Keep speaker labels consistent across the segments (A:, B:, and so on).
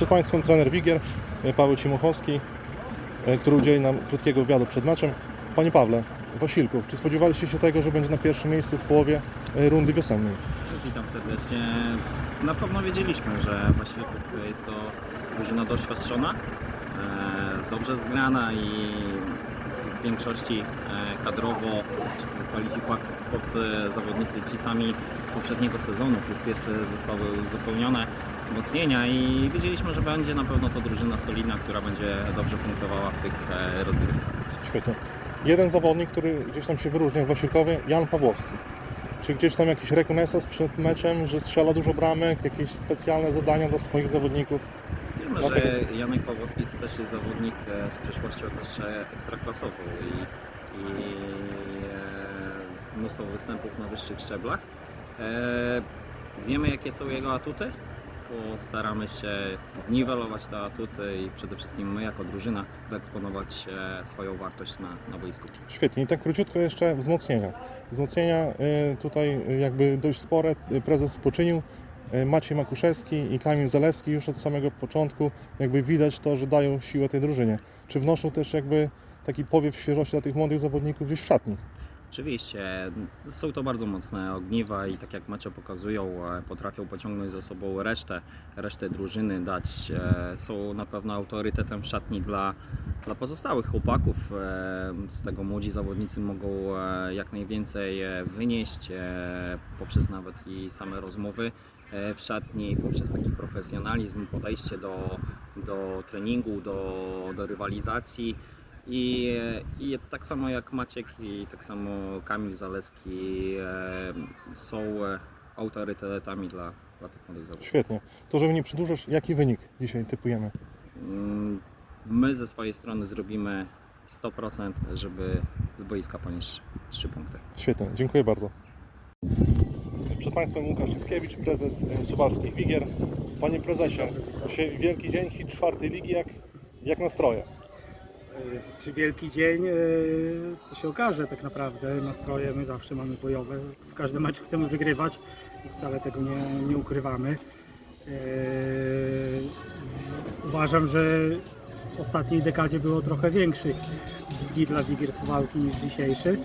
A: Przed Państwem trener Wigier, e, Paweł Cimuchowski, e, który udzieli nam krótkiego wywiadu przed meczem. Panie Pawle, Wasilków, czy spodziewaliście się tego, że będzie na pierwszym miejscu w połowie e, rundy wiosennej?
B: Witam serdecznie. Na pewno wiedzieliśmy, że Wasilków jest to drużyna doświadczona, dobrze zgrana i w większości e, kadrowo zostali ci chłop- chłopcy, zawodnicy ci sami z poprzedniego sezonu, plus jeszcze zostały uzupełnione wzmocnienia i wiedzieliśmy, że będzie na pewno to drużyna solidna, która będzie dobrze punktowała w tych e, rozgrywkach.
A: Świetnie. Jeden zawodnik, który gdzieś tam się wyróżniał w Wasilkowie, Jan Pawłowski. Czy gdzieś tam jakiś rekonesans przed meczem, że strzela dużo bramek, jakieś specjalne zadania dla swoich zawodników?
B: Wiemy,
A: Dlatego-
B: że Janek Pawłowski to też jest zawodnik e, z przeszłością też e, ekstraklasową i, i e, mnóstwo występów na wyższych szczeblach. E, wiemy jakie są jego atuty, postaramy się zniwelować te atuty i przede wszystkim my jako drużyna wyeksponować e, swoją wartość na, na boisku.
A: Świetnie. I tak króciutko jeszcze wzmocnienia. Wzmocnienia y, tutaj y, jakby dość spore y, prezes poczynił. Y, Maciej Makuszewski i Kamil Zalewski już od samego początku jakby widać to, że dają siłę tej drużynie. Czy wnoszą też jakby taki powiew świeżości dla tych młodych zawodników gdzieś w szatni?
B: Oczywiście, są to bardzo mocne ogniwa i tak jak mecze pokazują, e, potrafią pociągnąć za sobą resztę, resztę drużyny, dać, e, są na pewno autorytetem w szatni dla, dla pozostałych chłopaków. E, Z tego młodzi zawodnicy mogą jak najwięcej wynieść poprzez nawet i same rozmowy w szatni, poprzez taki profesjonalizm, podejście do, do treningu, do, do rywalizacji. I, I tak samo jak Maciek i tak samo Kamil Zaleski e, są autorytetami dla, dla tych młodych zawodników.
A: Świetnie. To żeby nie przedłużać, jaki wynik dzisiaj typujemy?
B: Mm, My ze swojej strony zrobimy 100%, żeby z boiska ponieść 3 punkty.
A: Świetnie, dziękuję bardzo. Przed Państwem Łukasz Jutkiewicz, prezes e, Suwalskich Wigier. Panie prezesie, dzisiaj wielki dzień hit czwartej ligi, jak, jak nastroje?
C: E, Czy wielki dzień, e, to się okaże tak naprawdę. Nastroje my zawsze mamy bojowe. W każdym meczu chcemy wygrywać i wcale tego nie, nie ukrywamy. E, Uważam, że w ostatniej dekadzie było trochę większych dźwig dla Wigier niż dzisiejszy,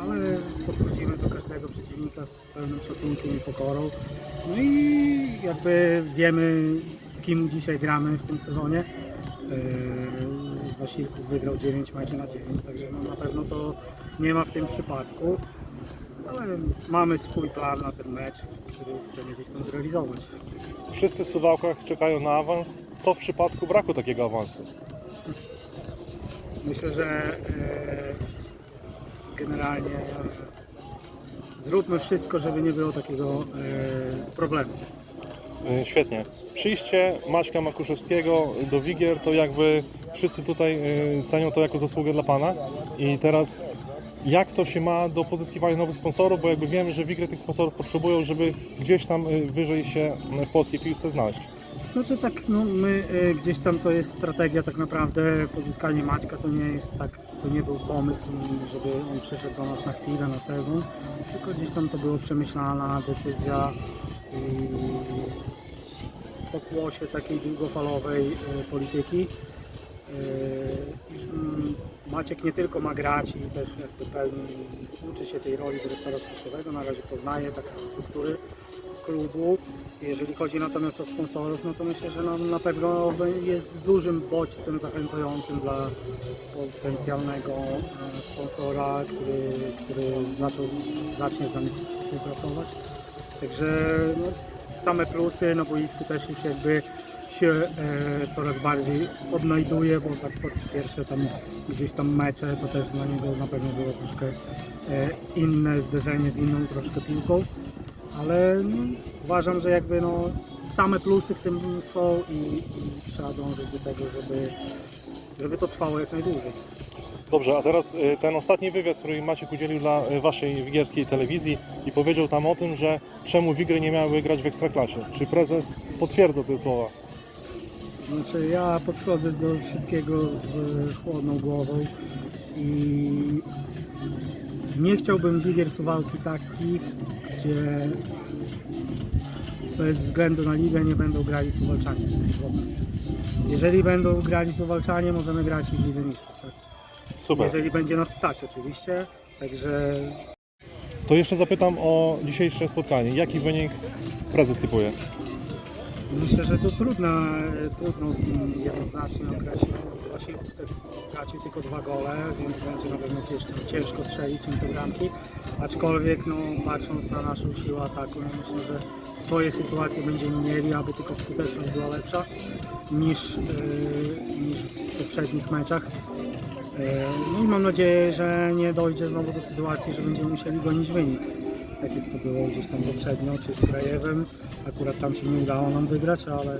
C: ale podchodzimy do każdego przeciwnika z pełnym szacunkiem i pokorą. No i jakby wiemy z kim dzisiaj gramy w tym sezonie. Wasilków wygrał 9 meczów na 9, także no na pewno to nie ma w tym przypadku. Ale mamy swój plan na ten mecz, który chcemy gdzieś tam zrealizować.
A: Wszyscy w Suwałkach czekają na awans. Co w przypadku braku takiego awansu?
C: Myślę, że e, generalnie zróbmy wszystko, żeby nie było takiego e, problemu.
A: E, Świetnie. Przyjście Maćka Makuszewskiego do Wigier to jakby wszyscy tutaj e, cenią to jako zasługę dla Pana. I teraz jak to się ma do pozyskiwania nowych sponsorów, bo jakby wiemy, że Wigry tych sponsorów potrzebują, żeby gdzieś tam e, wyżej się w polskiej piłce znaleźć.
C: Znaczy tak, no my y, gdzieś tam to jest strategia tak naprawdę, pozyskanie Maćka to nie jest tak, to nie był pomysł, żeby on przyszedł do nas na chwilę, na sezon, tylko gdzieś tam to było przemyślana decyzja i pokłosie takiej długofalowej y, polityki. Y, i, mm, Maciek nie tylko ma grać i też jakby pełni, uczy się tej roli dyrektora sportowego, na razie poznaje takie struktury klubu. Jeżeli chodzi natomiast o sponsorów, no to myślę, że no, na pewno jest dużym bodźcem zachęcającym dla potencjalnego e, sponsora, który, który zaczął, zacznie z nami współpracować. Także no, same plusy na boisku też już jakby się e, coraz bardziej odnajduje, bo tak po pierwsze tam gdzieś tam mecze to też dla niego na pewno było troszkę e, inne zderzenie z inną troszkę piłką ale no, uważam, że jakby no, same plusy w tym są i, i trzeba dążyć do tego, żeby, żeby to trwało jak najdłużej.
A: Dobrze, a teraz e, ten ostatni wywiad, który Maciek udzielił dla e, Waszej wigierskiej telewizji i powiedział tam o tym, że czemu Wigry nie miały grać w Ekstraklasie. Czy prezes potwierdza te słowa?
C: Znaczy ja podchodzę do wszystkiego z chłodną głową i nie chciałbym Wigier Suwałki takich, gdzie bez względu na ligę nie będą grali Suwalczanie. jeżeli będą grali Suwalczanie, możemy grać i w Lidze Mistrzów. Tak?
A: Super.
C: Jeżeli będzie nas stać oczywiście, także
A: To jeszcze zapytam o dzisiejsze spotkanie. Jaki wynik prezes typuje?
C: Myślę, że to trudno, trudno mm, jednoznacznie określić. Właśnie stracił tylko dwa gole, więc będzie na pewno ciężko, ciężko strzelić im te bramki. Aczkolwiek no, patrząc na naszą siłę ataku, no, myślę, że swoje sytuacje będziemy mieli, aby tylko skuteczność była lepsza niż, yy, niż w poprzednich meczach. Yy, i mam nadzieję, że nie dojdzie znowu do sytuacji, że będziemy musieli gonić wynik. Tak jak to było gdzieś tam poprzednio, czy z Krajewem. Akurat tam się nie udało nam wygrać, ale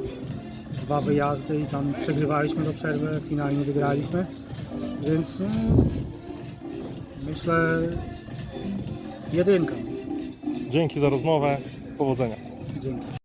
C: dwa wyjazdy i tam przegrywaliśmy do przerwy, finalnie wygraliśmy. Więc no, myślę jedynka.
A: Dzięki za rozmowę. Powodzenia.
C: Dzięki.